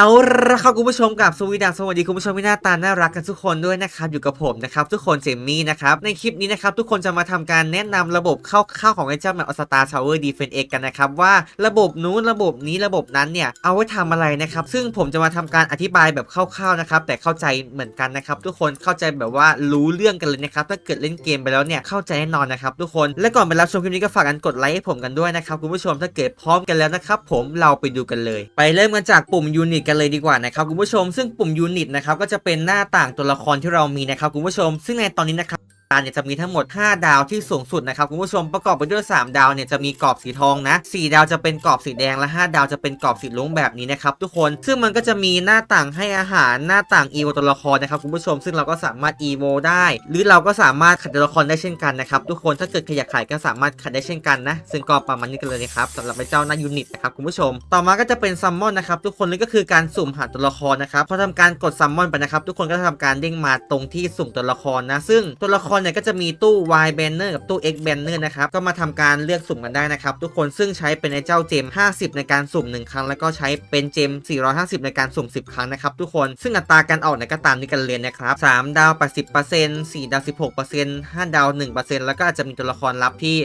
เอาละครับคุณผู้ชมกับสวีดัสสวัสดีคุณผู้ชมที่หน้าตาน่ารักกันทุกคนด้วยนะครับอยู่กับผมนะครับทุกคนเจมมี่นะครับในคลิปนี้นะครับทุกคนจะมาทำการแนะนำระบบเข้าๆของไอ้เจ้าแมปอสตาร์ทาวเวอร์ดีเฟนเอ็กกันนะครับว่าระบบนู้นระบบนี้ระบบนั้นเนี่ยเอาไว้ทำอะไรนะครับซึ่งผมจะมาทำการอธิบายแบบคร่าวๆนะครับแต่เข้าใจเหมือนกันนะครับทุกคนเข้าใจแบบว่ารู้เรื่องกันเลยนะครับถ้าเกิดเล่นเกมไปแล้วเนี่ยเข้าใจแน่นอนนะครับทุกคนและก่อนไปรับชมคลิปนี้ก็ฝากกันกดไลค์ให้ผมกันด้วยนะครับคุณผู้ชมถ้าเกิดพร้อมกันแล้วนะครับผมเราไปดูกันเลย ไปเริ่มกันจากปุ่มยูนิตกันเลยดีกว่านะครับคุณผู้ชม ซึ่งปุ่มยูนิตนะครับก็จะเป็นหน้าต่างตัวละครที่เรามีนะครับคุณผู้ชม ซึ่งในตอนนี้นะครับ กาเนี่ยจะมีทั้งหมด 5 ดาวที่สูงสุดนะครับคุณผู้ชมประกอบไปด้วย 3 ดาวเนี่ยจะมีกรอบสีทองนะ 4 ดาวจะเป็นกรอบสีแดงและ 5 ดาวจะเป็นกรอบสีลุ้งแบบนี้นะครับทุกคนซึ่งมันก็จะมีหน้าต่างให้อาหารหน้าต่างอีโวตัวละครนะครับคุณผู้ชม ซึ่งเราก็สามารถอีโวได้ หรือเราก็สามารถขัดตัวละครได้เช่นกันนะครับทุกคนถ้าเกิดใครอยากขายก็สามารถขัดได้เช่นกันนะ ซึ่งก็ประมาณนี้กันเลยนะครับสำหรับเจ้าหน้ายูนิตนะครับคุณผู้ชม ต่อมาก็จะเป็นซัมมอนนะครับทุกคนนี่ก็คือการสุ่มหาตัวละครนะครับพอทำการกดซัมมอนไปนะครับทุกคนก็จะทำการเด้งมาตรงที่สุ่มตัวละครนะซึ่งตัวละครเนี่ยก็จะมีตู้ Y banner กับตู้ X banner นะครับ ก็มาทำการเลือกสุ่มกันได้นะครับ ทุกคนซึ่งใช้เป็นไอ้เจ้าเจม 50 ในการสุ่ม 1 ครั้ง แล้วก็ใช้เป็นเจม 450 ในการสุ่ม 10 ครั้งนะครับทุกคนซึ่งอัตราการออกเนี่ยก็ตามนี้กันเลยนะครับ 3 ดาว 80% 4 ดาว 16% 5 ดาว 1%แล้วก็อาจจะมีตัวละครลับที่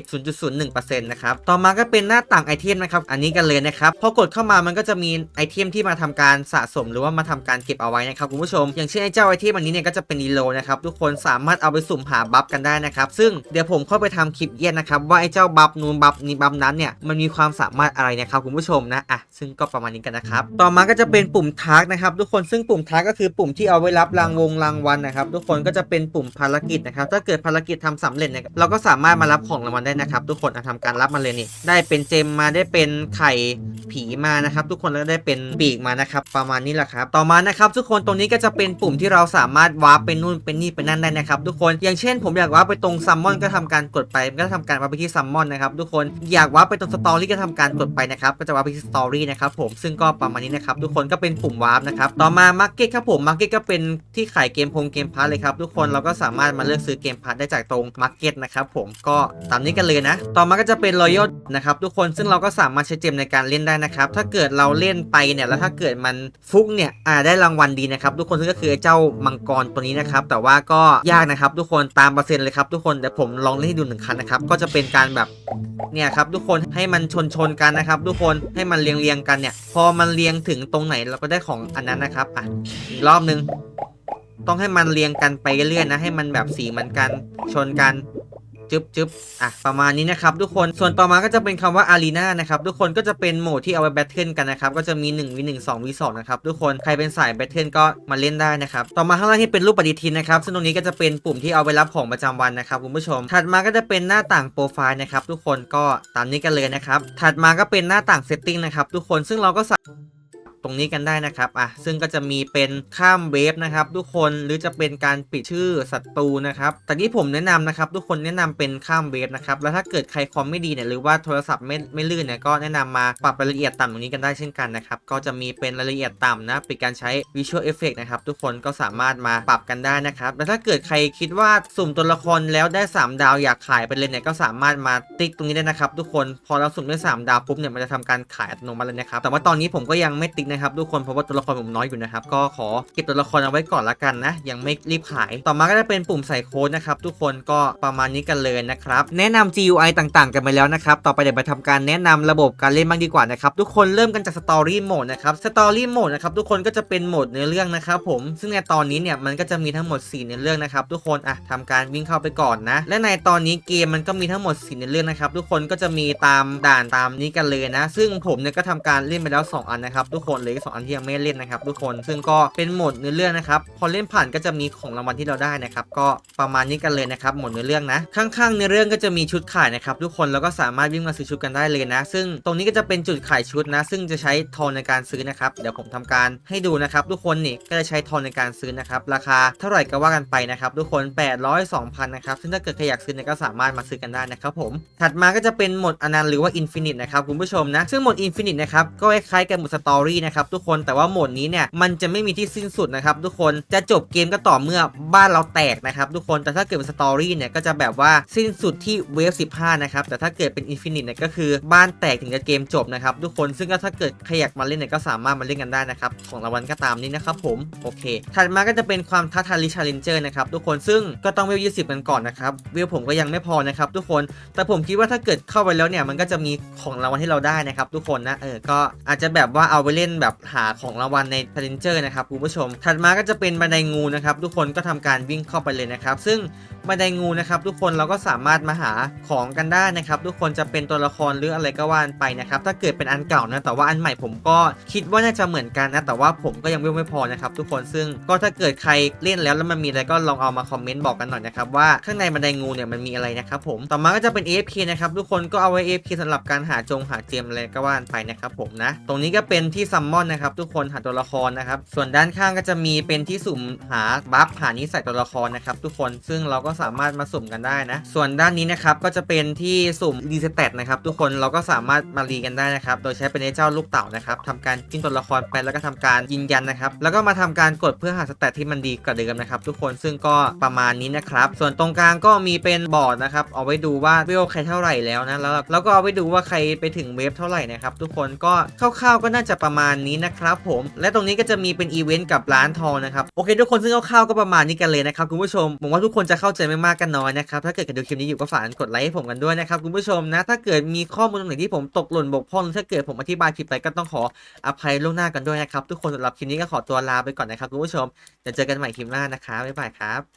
0.01%นะครับ ต่อมาก็เป็นหน้าต่างไอเทมนะครับ อันนี้กันเลยนะครับ พอกดเข้ามามันก็จะมีไอเทมที่มาทำการสะสมหรือว่ามาทำการเก็บเอาไว้นะครับคุณผู้ชม อย่างเช่นไอเจ้าไอเทมอันนี้เนี่ยก็จะเป็นรีโลนะครับทุกคนสามารถเอาไปสุ่มหาบัฟกันได้นะครับ ซึ่งเดี๋ยวผมเข้าไปทำคลิปเย็นนะครับ ว่าไอ้เจ้าบัฟนูนบัฟนี้บัฟนั้นเนี่ยมันมีความสามารถอะไรนะครับคุณผู้ชมนะอะซึ่งก็ประมาณนี้กันนะครับ ต่อมาก็จะเป็นปุ่มทาร์กนะครับ ทุกคนซึ่งปุ่มทาร์กก็คือปุ่มที่เอาไว้รับรางวงรางวัลนะครับ ทุกคนก็จะเป็นปุ่มภารกิจนะครับ ถ้าเกิดภารกิจทำสำเร็จเนี่ยเราก็สามารถมารับของรางวัลได้นะครับ ทุกคนอะทำการรับมาเลยนี่ได้เป็นเจมมาได้เป็นไข่ผีมานะครับ ทุกคนแล้วก็ได้เป็นปีกมานะครับ ประมาณนี้แหละครับ ต่อมานะครับ ทุกคนตรงนี้ก็จะเป็นปุ่มที่เราสามารถวาร์ปไปนู่นเป็นนี่ไปนั่นได้นะครับ ทุกคนอย่างเช่นผมอยากว่าไปตรงซัมมอนก็ทำการกดไปมันก็ทำการวาร์ปไปที่ซัมมอนนะครับทุกคนอยากว่าไปตรงสตอรี่ก็ทำการกดไปนะครับก็จะวาร์ปไปที่สตอรี่นะครับผมซึ่งก็ประมาณนี้นะครับทุกคนก็เป็นปุ่มวาร์ปนะครับต่อมามาร์เก็ตครับผมมาร์เก็ตก็เป็นที่ขายเกมพงเกมพาร์เลยครับทุกคนเราก็สามารถมาเลือกซื้อเกมพาร์ได้จากตรงมาร์เก็ตนะครับผมก็ตามนี้กันเลยนะ ต่อมาก็จะเป็นรอยัลนะครับทุกคนซึ่งเราก็สามารถใช้เจมในการเล่นได้นะครับถ้าเกิดเราเล่นไปเนี่ยแล้วถ้าเกิดมันฟุกเนี่ยอ่าได้รางวัลดีนะครับทุกคนซึ่งก็คือเจ้ามังกรตัวนี้นะครับแต่ว่าก็ยากนะครับทุกคนตาามเปอร์เซ็นต์เลยครับทุกคนเดี๋ยวผมลองเล่นให้ดูหนึ่งครั้งนะครับก็จะเป็นการแบบเนี่ยครับทุกคนให้มันชนชนกันนะครับ ทุกคนให้มันเรียงเรียงกันเนี่ย พอมันเรียงถึงตรงไหนเราก็ได้ของอันนั้นนะครับอะอีกรอบนึงต้องให้มันเรียงกันไปเรื่อยนะ ให้มันแบบสีเหมือนกันชนกัน จึ๊บจึ๊บอะประมาณนี้นะครับทุกคนส่วนต่อมาก็จะเป็นคำว่า Arena นะครับทุกคนก็จะเป็นโหมดที่เอาไว้แบทเทิลกันนะครับก็จะมี 1 v 1 2 v 2นะครับทุกคนใครเป็นสายแบทเทิลก็มาเล่นได้นะครับต่อมาข้างล่างที่เป็นรูปปฏิทินนะครับซึ่งตรงนี้ก็จะเป็นปุ่มที่เอาไว้รับของประจำวันนะครับคุณผู้ชม ถัดมาก็จะเป็นหน้าต่างโปรไฟล์นะครับทุกคนก็ตามนี้กันเลยนะครับถัดมาก็เป็นหน้าต่างเซตติ้งนะครับทุกคนซึ่งเราก็สา ตรงนี้กันได้นะครับอะซึ่งก็จะมีเป็นข้ามเวฟนะครับทุกคนหรือจะเป็นการปิดชื่อศัตรูนะครับแต่ที่ผมแนะนำนะครับทุกคนแนะนำเป็นข้ามเวฟนะครับแล้วถ้าเกิดใครคอมไม่ดีเนี่ยหรือว่าโทรศัพท์ไม่ไม่ลื่นเนี่ยก็แนะนำมาปรับรายละเอียดต่ำตรงนี้กันได้เช่นกันนะครับก็จะมีเป็นรายละเอียดต่ำนะเป็นการใช้ Visual Effect นะครับทุกคนก็สามารถมาปรับกันได้นะครับแล้วถ้าเกิดใครคิดว่าสุ่มตัวละครแล้วได้ 3 ดาวอยากขายไปเลยเนี่ยก็สามารถมาติ๊กตรงนี้ได้นะครับทุกคนพอเราสุ่มได้ 3 ดาวปุ๊บเนี่ยมันจะทำการขายอัตโนมัติเลยนะครับแต่ว่าตอนนี้ผมก็ยังไม่ติ๊กนะครับทุกคนเพราะว่าตัวละครผมน้อยอยู่นะครับก็ขอเก็บตัวละครเอาไว้ก่อนละกันนะ ยังไม่รีบขาย ต่อมาก็จะเป็นปุ่มใส่โค้ดนะครับทุกคนก็ประมาณนี้กันเลยนะครับแนะนำ GUI ต่างๆ กันไปแล้วนะครับต่อไปเดี๋ยวมาทำการแนะนำระบบการเล่นบ้างดีกว่านะครับทุกคนเริ่มกันจากสตอรี่โหมดนะครับสตอรี่โหมดนะครับทุกคนก็จะเป็นโหมดเนื้อเรื่องนะครับผมซึ่งในตอนนี้เนี่ยมันก็จะมีทั้งหมด4เนื้อเรื่องนะครับทุกคนอะทำการวิ่งเข้าไปก่อนนะ และในตอนนี้เกมมันก็มีทั้งหมด4เนื้อเรื่องนะครับทุกคนก็จะมีตามด่านตามนี้กันเลยนะ ซึ่งผมเนี่ยก็ทำการเล่นไปแล้ว 2 อันนะครับทุกคนเหลยสองอันที่ยังไม่เล่นนะครับทุกคนซึ่งก็เป็นโหมดเนื้อเรื่องนะครับพอเล่นผ่านก็จะมีของรางวัลที่เราได้นะครับก็ประมาณนี้กันเลยนะครับหมดเนื้อเรื่องนะข้างๆเนื้อเรื่องก็จะมีชุดขายนะครับทุกคนแล้วก็สามารถวิ่งมาซื้อชุดกันได้เลยนะ ซึ่งตรงนี้ก็จะเป็นจุดขายชุดนะ ซึ่งจะใช้ทองในการซื้อนะครับเดี๋ยวผมทำการให้ดูนะครับทุกคนนี่ก็จะใช้ทองในการซื้อนะครับราคาเท่าไหร่ก็ว่ากันไปนะครับทุกคน800 2,000นะครับซึ่งถ้าเกิดใครอยากซื้อเนี่ยก็สามารถมาซื้อกันได้นะครับผมถัดมาก็จะเป็นหมดอนันต์หรือว่าอินฟินิตนะครับคุณผู้ชมนะซึ่งหมดอินฟินิตนะครับก็คล้ายๆกับหมดสตอรี่นะนะครับทุกคนแต่ว่าโหมดนี้เนี่ยมันจะไม่มีที่สิ้นสุดนะครับทุกคนจะจบเกมก็ต่อเมื่อบ้านเราแตกนะครับทุกคนแต่ถ้าเกิดเป็นสตอรี่เนี่ยก็จะแบบว่าสิ้นสุดที่เวฟ15นะครับแต่ถ้าเกิดเป็นอินฟินิตเนี่ยก็คือบ้านแตกถึงจะเกมจบนะครับทุกคนซึ่งก็ถ้าเกิดใครอยากมาเล่นเนี่ยก็สามารถมาเล่นกันได้นะครับของรางวัลก็ตามนี้นะครับผมโอเค ถัดมาก็จะเป็นความท้าทายลิชาเลนเจอร์นะครับทุกคนซึ่งก็ต้องเวล20กันก่อนนะครับเวลผมก็ยังไม่พอนะครับทุกคนแต่ผมคิดว่าถ้าเกิดเข้าไปแล้วเนี่ยมันก็จะมีของรางวัลที่เราได้นะครับทุกคนนะเออก็อาจจะแบบว่าเอาไปเล่นแบบหาของรางวัลในพาเลนเจอร์นะครับคุณผู้ชม ถัดมาก็จะเป็นบันไดงูนะครับทุกคนก็ทำการวิ่งเข้าไปเลยนะครับ ซึ่งบันไดงูนะครับทุกคนเราก็สามารถมาหาของกันได้นะครับ ทุกคนจะเป็นตัวละครหรืออะไรก็ว่านไปนะครับ ถ้าเกิดเป็นอันเก่านะแต่ว่าอันใหม่ผมก็คิดว่าน่าจะเหมือนกันนะแต่ว่าผมก็ยังเวลไม่พอนะครับทุกคนซึ่งก็ถ้าเกิดใครเล่นแล้วแล้วมันมีอะไรก็ลองเอามาคอมเมนต์บอกกันหน่อยนะครับว่าข้างในบันไดงูเนี่ยมันมีอะไรนะครับผมต่อมาก็จะเป็น AFK นะครับทุกคนก็เอาไว้ AFK สำหรับการหาจงหาเจมอะไรก็ว่านไปนะครับผมนะตรงนี้ก็เป็นที่ซัมมอนนะครับ ทุกคนหาตัวละครนะครับ ส่วนด้านข้างก็จะมีเป็นที่สุ่มหาบัฟหานิสัยตัวละครนะครับ ทุกคนซึ่งเราก็สามารถมาสุ่มกันได้นะ ส่วนด้านนี้นะครับก็จะเป็นที่สุ่มรีสเตตนะครับ ทุกคนเราก็สามารถมารีกันได้นะครับ โดยใช้เป็นเจ้าลูกเต่านะครับทำการจิ้มตัวละครไปแล้วก็ทำการยืนยันนะครับ แล้วก็มาทำการกดเพื่อหาสเตตที่มันดีกว่าเดิมนะครับ ทุกคนซึ่งก็ประมาณนี้นะครับ ส่วนตรงกลางก็มีเป็นบอร์ดนะครับเอาไว้ดูว่าเวลใครเท่าไหร่แล้วนะแล้วแล้วก็เอาไว้ดูว่าใครไปถึงเวฟเท่าไหร่นะครับ ทุกคนก็คร่าวๆก็น่าจะประมาณนี้นะครับผม และตรงนี้ก็จะมีเป็นอีเวนต์กับร้านทองนะครับ โอเค ทุกคนซึ่งคร่าวๆก็ประมาณนี้กันเลยนะครับคุณผู้ชมผมว่าทุกคนจะเข้าใจไม่มากกันน้อยนะครับ ถ้าเกิดใครดูคลิปนี้อยู่ก็ฝากกดไลค์ให้ผมกันด้วยนะครับคุณผู้ชมนะ ถ้าเกิดมีข้อมูลตรงไหนที่ผมตกหล่นบกพร่องถ้าเกิดผมอธิบายผิดไปก็ต้องขออภัยล่วงหน้ากันด้วยนะครับทุกคนสำหรับคลิปนี้ก็ขอตัวลาไปก่อนนะครับคุณผู้ชมจะเจอกันใหม่คลิปหน้านะครับบ๊ายบายครับ